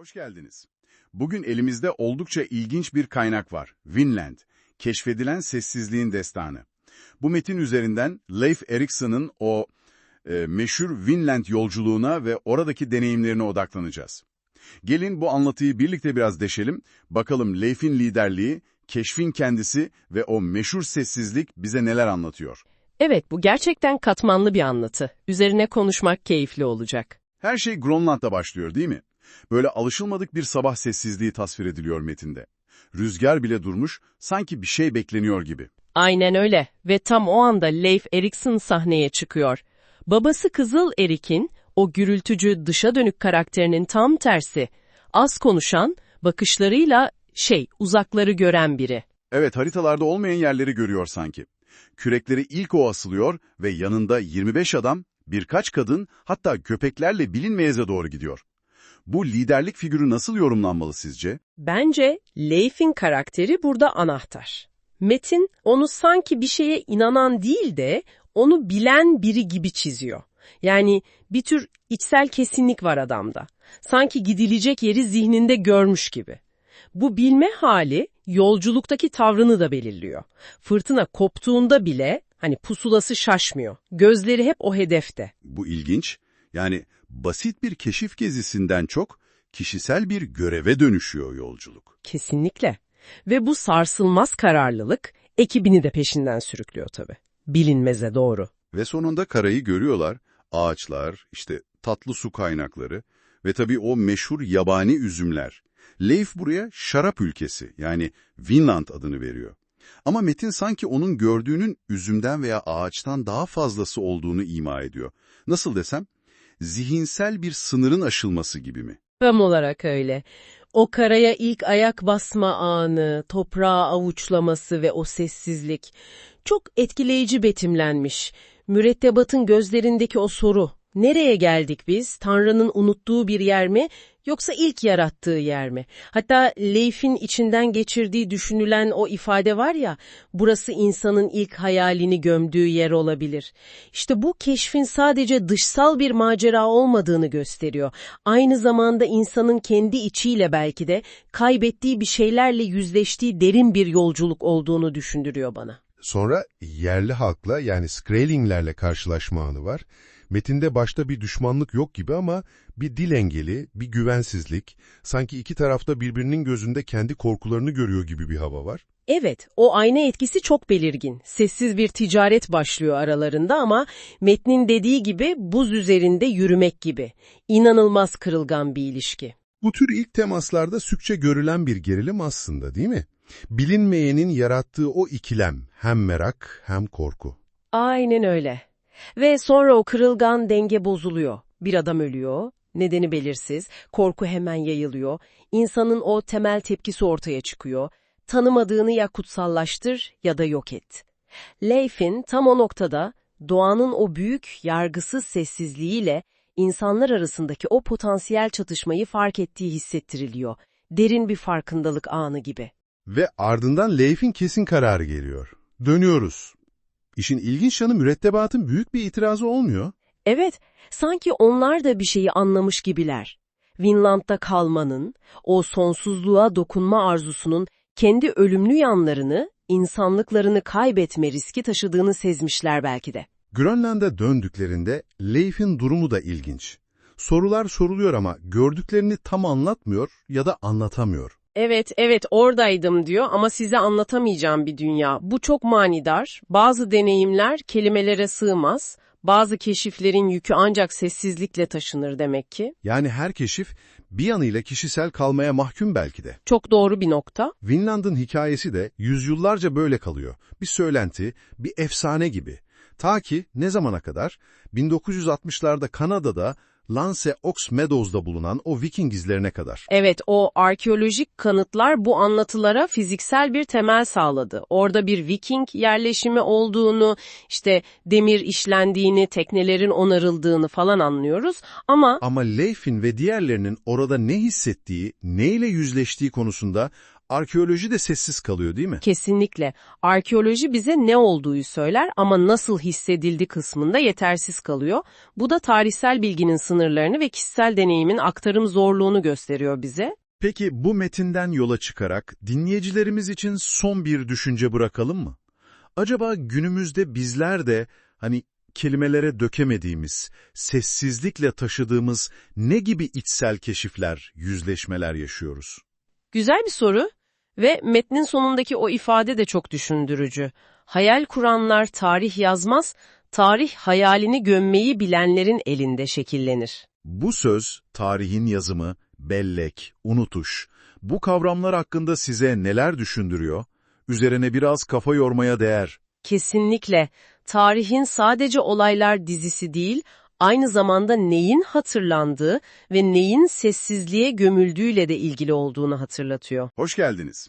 Hoş geldiniz. Bugün elimizde oldukça ilginç bir kaynak var. Vinland, keşfedilen sessizliğin destanı. Bu metin üzerinden Leif Erikson'ın o e, meşhur Vinland yolculuğuna ve oradaki deneyimlerine odaklanacağız. Gelin bu anlatıyı birlikte biraz deşelim, bakalım Leif'in liderliği, keşfin kendisi ve o meşhur sessizlik bize neler anlatıyor. Evet, bu gerçekten katmanlı bir anlatı. Üzerine konuşmak keyifli olacak. Her şey Grönland'da başlıyor değil mi? Böyle alışılmadık bir sabah sessizliği tasvir ediliyor metinde. Rüzgar bile durmuş, sanki bir şey bekleniyor gibi. Aynen öyle ve tam o anda Leif Erikson sahneye çıkıyor. Babası Kızıl Erik'in, o gürültücü dışa dönük karakterinin tam tersi. Az konuşan, bakışlarıyla şey, uzakları gören biri. Evet, haritalarda olmayan yerleri görüyor sanki. Kürekleri ilk o asılıyor ve yanında 25 adam, birkaç kadın, hatta köpeklerle bilinmeyeze doğru gidiyor. Bu liderlik figürü nasıl yorumlanmalı sizce? Bence Leif'in karakteri burada anahtar. Metin onu sanki bir şeye inanan değil de onu bilen biri gibi çiziyor. Yani bir tür içsel kesinlik var adamda. Sanki gidilecek yeri zihninde görmüş gibi. Bu bilme hali yolculuktaki tavrını da belirliyor. Fırtına koptuğunda bile hani pusulası şaşmıyor. Gözleri hep o hedefte. Bu ilginç. Yani basit bir keşif gezisinden çok kişisel bir göreve dönüşüyor yolculuk. Kesinlikle. Ve bu sarsılmaz kararlılık ekibini de peşinden sürüklüyor tabii. Bilinmeze doğru. Ve sonunda karayı görüyorlar. Ağaçlar, işte tatlı su kaynakları ve tabii o meşhur yabani üzümler. Leif buraya şarap ülkesi yani Vinland adını veriyor. Ama Metin sanki onun gördüğünün üzümden veya ağaçtan daha fazlası olduğunu ima ediyor. Nasıl desem? Zihinsel bir sınırın aşılması gibi mi? Tam olarak öyle. O karaya ilk ayak basma anı, toprağı avuçlaması ve o sessizlik çok etkileyici betimlenmiş. Mürettebatın gözlerindeki o soru, nereye geldik biz? Tanrı'nın unuttuğu bir yer mi yoksa ilk yarattığı yer mi? Hatta Leif'in içinden geçirdiği düşünülen o ifade var ya, burası insanın ilk hayalini gömdüğü yer olabilir. İşte bu keşfin sadece dışsal bir macera olmadığını gösteriyor. Aynı zamanda insanın kendi içiyle belki de kaybettiği bir şeylerle yüzleştiği derin bir yolculuk olduğunu düşündürüyor bana. Sonra yerli halkla yani Skraelinglerle karşılaşma anı var. Metinde başta bir düşmanlık yok gibi ama bir dil engeli, bir güvensizlik, sanki iki tarafta birbirinin gözünde kendi korkularını görüyor gibi bir hava var. Evet, o ayna etkisi çok belirgin. Sessiz bir ticaret başlıyor aralarında ama metnin dediği gibi buz üzerinde yürümek gibi. İnanılmaz kırılgan bir ilişki. Bu tür ilk temaslarda sükçe görülen bir gerilim aslında değil mi? Bilinmeyenin yarattığı o ikilem, hem merak hem korku. Aynen öyle. Ve sonra o kırılgan denge bozuluyor. Bir adam ölüyor, nedeni belirsiz, korku hemen yayılıyor, insanın o temel tepkisi ortaya çıkıyor, tanımadığını ya kutsallaştır ya da yok et. Leif'in tam o noktada doğanın o büyük, yargısız sessizliğiyle insanlar arasındaki o potansiyel çatışmayı fark ettiği hissettiriliyor. Derin bir farkındalık anı gibi. Ve ardından Leif'in kesin kararı geliyor. Dönüyoruz. İşin ilginç yanı mürettebatın büyük bir itirazı olmuyor. Evet, sanki onlar da bir şeyi anlamış gibiler. Vinland'da kalmanın, o sonsuzluğa dokunma arzusunun kendi ölümlü yanlarını, insanlıklarını kaybetme riski taşıdığını sezmişler belki de. Grönland'a döndüklerinde Leif'in durumu da ilginç. Sorular soruluyor ama gördüklerini tam anlatmıyor ya da anlatamıyor. Evet, evet oradaydım diyor ama size anlatamayacağım bir dünya. Bu çok manidar. Bazı deneyimler kelimelere sığmaz. Bazı keşiflerin yükü ancak sessizlikle taşınır demek ki. Yani her keşif bir yanıyla kişisel kalmaya mahkum belki de. Çok doğru bir nokta. Vinland'ın hikayesi de yüzyıllarca böyle kalıyor. Bir söylenti, bir efsane gibi. Ta ki ne zamana kadar? 1960'larda Kanada'da Lance Ox Meadows'da bulunan o Viking izlerine kadar. Evet, o arkeolojik kanıtlar bu anlatılara fiziksel bir temel sağladı. Orada bir Viking yerleşimi olduğunu, işte demir işlendiğini, teknelerin onarıldığını falan anlıyoruz ama... Ama Leif'in ve diğerlerinin orada ne hissettiği, neyle yüzleştiği konusunda arkeoloji de sessiz kalıyor değil mi? Kesinlikle. Arkeoloji bize ne olduğu söyler ama nasıl hissedildi kısmında yetersiz kalıyor. Bu da tarihsel bilginin sınırlarını ve kişisel deneyimin aktarım zorluğunu gösteriyor bize. Peki bu metinden yola çıkarak dinleyicilerimiz için son bir düşünce bırakalım mı? Acaba günümüzde bizler de hani kelimelere dökemediğimiz, sessizlikle taşıdığımız ne gibi içsel keşifler, yüzleşmeler yaşıyoruz? Güzel bir soru ve metnin sonundaki o ifade de çok düşündürücü. Hayal kuranlar tarih yazmaz, tarih hayalini gömmeyi bilenlerin elinde şekillenir. Bu söz, tarihin yazımı, bellek, unutuş, bu kavramlar hakkında size neler düşündürüyor? Üzerine biraz kafa yormaya değer. Kesinlikle. Tarihin sadece olaylar dizisi değil, aynı zamanda neyin hatırlandığı ve neyin sessizliğe gömüldüğüyle de ilgili olduğunu hatırlatıyor. Hoş geldiniz.